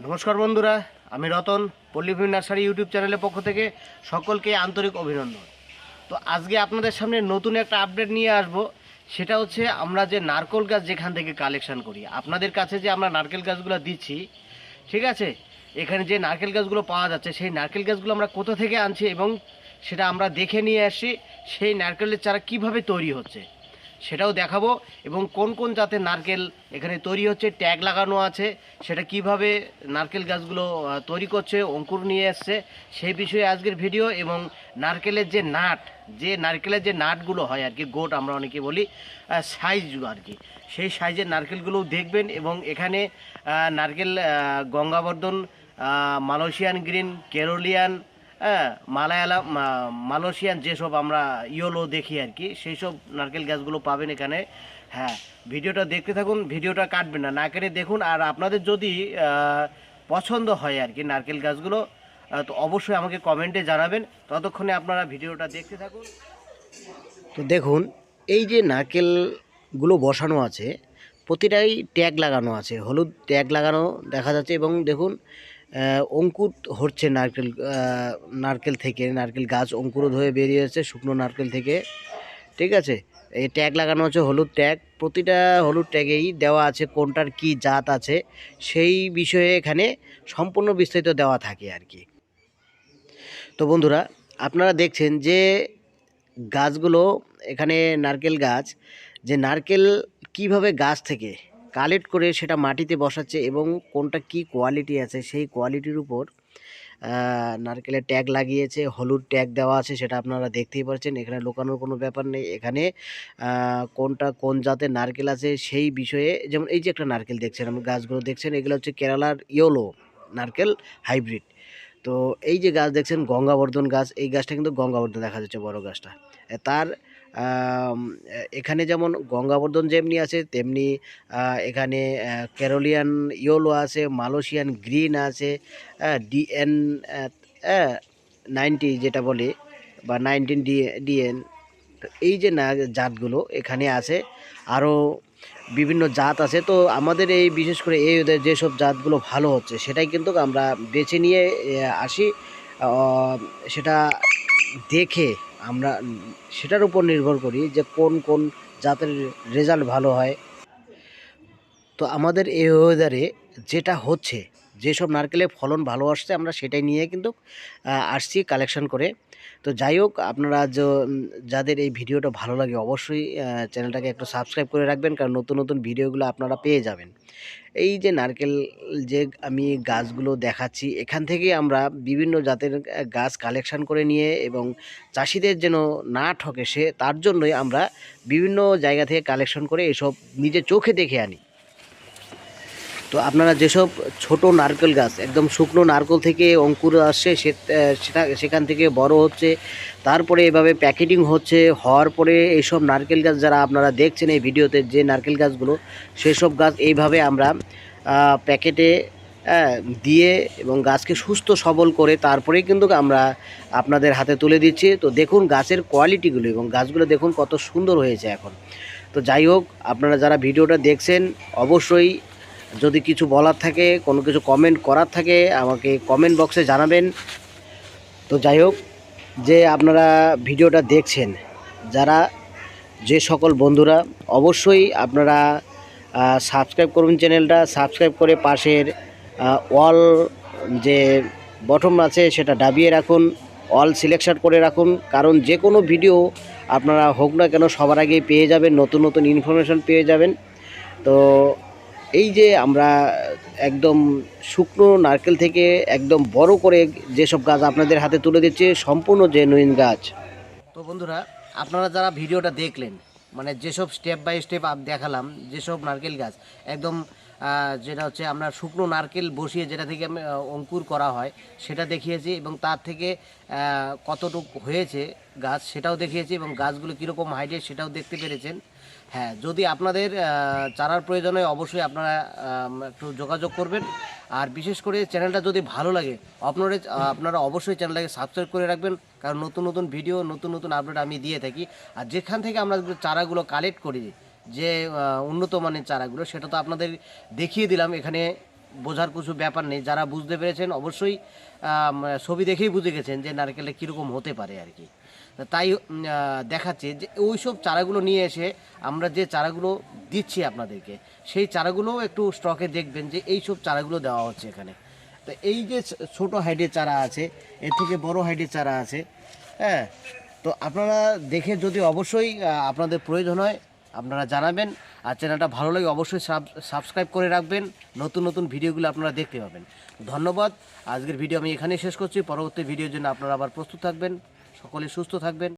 নমস্কার বন্ধুরা, আমি রতন, পল্লীভূমি নার্সারি ইউটিউব চ্যানেলের পক্ষ থেকে সকলকে আন্তরিক অভিনন্দন। তো আজকে আপনাদের সামনে নতুন একটা আপডেট নিয়ে আসব, সেটা হচ্ছে আমরা যে নারকেল গাছ যেখান থেকে কালেকশন করি, আপনাদের কাছে যে আমরা নারকেল গাছগুলো দিচ্ছি, ঠিক আছে? এখানে যে নারকেল গাছগুলো পাওয়া যাচ্ছে, সেই নারকেল গাছগুলো আমরা কোথা থেকে আনছি এবং সেটা আমরা দেখে নিয়ে আসি সেই নারকেলের চারা কীভাবে তৈরি হচ্ছে। সেটাও দেখাবো। এবং কোন কোন জাতের নারকেল এখানে তৈরি হচ্ছে, ট্যাগ লাগানো আছে, সেটা কীভাবে নারকেল গাছগুলো তৈরি করছে, অঙ্কুর নিয়ে এসছে, সেই বিষয়ে আজকের ভিডিও এবং নারকেলের যে নাট, যে নারকেলের যে নাটগুলো হয় আর কি, গোট আমরা অনেকে বলি সাইজ আর কি, সেই সাইজের নারকেলগুলো দেখবেন এবং এখানে নারকেল গঙ্গাবর্ধন মালয়েশিয়ান গ্রিন, কেরোলিয়ান হ্যাঁ মালায়ালাম মালয়েশিয়ান যেসব আমরা ইয়োলো দেখি আর কি সেই সব নারকেল গাছগুলো পাবেন এখানে। হ্যাঁ ভিডিওটা দেখতে থাকুন, ভিডিওটা কাটবেন না না কেটে দেখুন। আর আপনাদের যদি পছন্দ হয় আর কি নারকেল গাছগুলো তো অবশ্যই আমাকে কমেন্টে জানাবেন। ততক্ষণে আপনারা ভিডিওটা দেখতে থাকুন। তো দেখুন, এই যে নারকেলগুলো বসানো আছে, প্রতিটাই ট্যাগ লাগানো আছে। হলুদ ট্যাগ লাগানো দেখা যাচ্ছে এবং দেখুন অঙ্কুর হচ্ছে নারকেল নারকেল থেকে, নারকেল গাছ অঙ্কুরোধ হয়ে বেরিয়ে যাচ্ছে শুকনো নারকেল থেকে। ঠিক আছে? এই ট্যাগ লাগানো আছে হলুদ ট্যাগ। প্রতিটা হলুদ ট্যাগেই দেওয়া আছে কোনটার কি জাত আছে, সেই বিষয়ে এখানে সম্পূর্ণ বিস্তারিত দেওয়া থাকে আর কি। তো বন্ধুরা, আপনারা দেখছেন যে গাছগুলো, এখানে নারকেল গাছ, যে নারকেল কীভাবে গাছ থেকে কালেক্ট করে সেটা মাটিতে বসাচ্ছে এবং কোনটা কি কোয়ালিটি আছে সেই কোয়ালিটির উপর নারকেলের ট্যাগ লাগিয়েছে, হলুদ ট্যাগ দেওয়া আছে সেটা আপনারা দেখতেই পাচ্ছেন। এখানে লোকানোর কোনো ব্যাপার নেই। এখানে কোনটা কোন জাতের নারকেল আছে সেই বিষয়ে যেমন এই যে একটা নারকেল দেখছেন আমি গাছগুলো দেখছেন, এগুলো হচ্ছে কেরালার ইয়োলো নারকেল হাইব্রিড। তো এই যে গাছ দেখছেন গঙ্গাবর্ধন গাছ, এই গাছটা কিন্তু গঙ্গাবর্ধন দেখা যাচ্ছে বড় গাছটা। তার এখানে যেমন গঙ্গাবর্ধন যেমনি আছে, তেমনি এখানে ক্যারোলিয়ান ইয়োলো আছে, মালয়েশিয়ান গ্রিন আছে ডিএন নাইনটি যেটা বলে, বা নাইনটিন ডি, ডিএন এই যে না, জাতগুলো এখানে আছে। আরও বিভিন্ন জাত আছে, তো আমাদের এই, বিশেষ করে এই যেসব জাতগুলো ভালো হচ্ছে, সেটাই কিন্তু আমরা বেছে নিয়ে আসি। সেটা দেখে আমরা সেটার উপর নির্ভর করি যে কোন কোন জাতের রেজাল্ট ভালো হয়। তো আমাদের এই ওয়েদারে যেটা হচ্ছে যেসব নারকেলের ফলন ভালো আসছে, আমরা সেটাই নিয়ে কিন্তু আসছি কালেকশন করে। তো যাই হোক, আপনারা যাদের এই ভিডিওটা ভালো লাগে অবশ্যই চ্যানেলটাকে একটু সাবস্ক্রাইব করে রাখবেন, কারণ নতুন নতুন ভিডিওগুলো আপনারা পেয়ে যাবেন। এই যে নারকেল, যে আমি গাছগুলো দেখাচ্ছি, এখান থেকে আমরা বিভিন্ন জাতের গাছ কালেকশন করে নিয়ে এবং চাষিদের যেন না ঠকে সে, তার জন্যই আমরা বিভিন্ন জায়গা থেকে কালেকশন করে এসব নিজে চোখে দেখে আনি। তো আপনারা যেসব ছোট নারকেল গাছ, একদম শুকনো নারকেল থেকে অঙ্কুর আসছে সেটা, সেখান থেকে বড় হচ্ছে, তারপরে এভাবে প্যাকেটিং হচ্ছে, হওয়ার পরে এইসব নারকেল গাছ যারা আপনারা দেখছেন এই ভিডিওতে, যে নারকেল গাছগুলো, সেসব গাছ এইভাবে আমরা প্যাকেটে দিয়ে এবং গাছকে সুস্থ সবল করে তারপরেই কিন্তু আমরা আপনাদের হাতে তুলে দিচ্ছি। তো দেখুন গাছের কোয়ালিটিগুলো এবং গাছগুলো দেখুন কত সুন্দর হয়েছে এখন। তো যাই হোক, আপনারা যারা ভিডিওটা দেখছেন, অবশ্যই যদি কিছু বলার থাকে, কোনো কিছু কমেন্ট করার থাকে, আমাকে কমেন্ট বক্সে জানাবেন। তো যাই হোক, যে আপনারা ভিডিওটা দেখছেন, যারা যে সকল বন্ধুরা, অবশ্যই আপনারা সাবস্ক্রাইব করুন চ্যানেলটা। সাবস্ক্রাইব করে পাশের অল যে বটম আছে, সেটা ডাবিয়ে রাখুন অল সিলেকশন করে রাখুন। কারণ যে কোনো ভিডিও আপনারা হোক না কেন সবার আগেই পেয়ে যাবেন, নতুন নতুন ইনফরমেশন পেয়ে যাবেন। তো এই যে আমরা একদম শুকনো নারকেল থেকে একদম বড় করে যেসব গাছ আপনাদের হাতে তুলে দিচ্ছে, সম্পূর্ণ জেনুইন গাছ। তো বন্ধুরা, আপনারা যারা ভিডিওটা দেখলেন মানে যেসব স্টেপ বাই স্টেপ দেখালাম, যেসব নারকেল গাছ, একদম যেটা হচ্ছে আমরা শুকনো নারকেল বসিয়ে যেটা থেকে অঙ্কুর করা হয়, সেটা দেখিয়েছি এবং তার থেকে কতটুক হয়েছে গাছ সেটাও দেখিয়েছি এবং গাছগুলো কীরকম হাইটে সেটাও দেখতে পেরেছেন। হ্যাঁ যদি আপনাদের চারার প্রয়োজন হয় অবশ্যই আপনারা একটু যোগাযোগ করবেন। আর বিশেষ করে চ্যানেলটা যদি ভালো লাগে, আপনারা আপনারা অবশ্যই চ্যানেলটাকে সাবস্ক্রাইব করে রাখবেন, কারণ নতুন নতুন ভিডিও নতুন নতুন আপডেট আমি দিয়ে থাকি। আর যেখান থেকে আমরা চারাগুলো কালেক্ট করি যে উন্নত মানের চারাগুলো, সেটা তো আপনাদের দেখিয়ে দিলাম। এখানে বোঝার কিছু ব্যাপার নেই। যারা বুঝতে পেরেছেন, অবশ্যই ছবি দেখেই বুঝে গেছেন যে নারকেলটা কীরকম হতে পারে আর কি। তাই দেখাচ্ছে যে ওই সব চারাগুলো নিয়ে এসে আমরা যে চারাগুলো দিচ্ছি আপনাদেরকে, সেই চারাগুলোও একটু স্টকে দেখবেন যে এই সব চারাগুলো দেওয়া হচ্ছে এখানে। তো এই যে ছোট হাইটের চারা আছে, এর থেকে বড় হাইডের চারা আছে হ্যাঁ? তো আপনারা দেখে যদি অবশ্যই আপনাদের প্রয়োজন হয় আপনারা জানাবেন আর চ্যানেলটা ভালো লাগে অবশ্যই সাবস্ক্রাইব করে রাখবেন। নতুন নতুন ভিডিওগুলো আপনারা দেখতে পাবেন। ধন্যবাদ। আজকের ভিডিও আমি এখানেই শেষ করছি। পরবর্তী ভিডিওর জন্য আপনারা আবার প্রস্তুত থাকবেন। সকলে সুস্থ থাকবেন।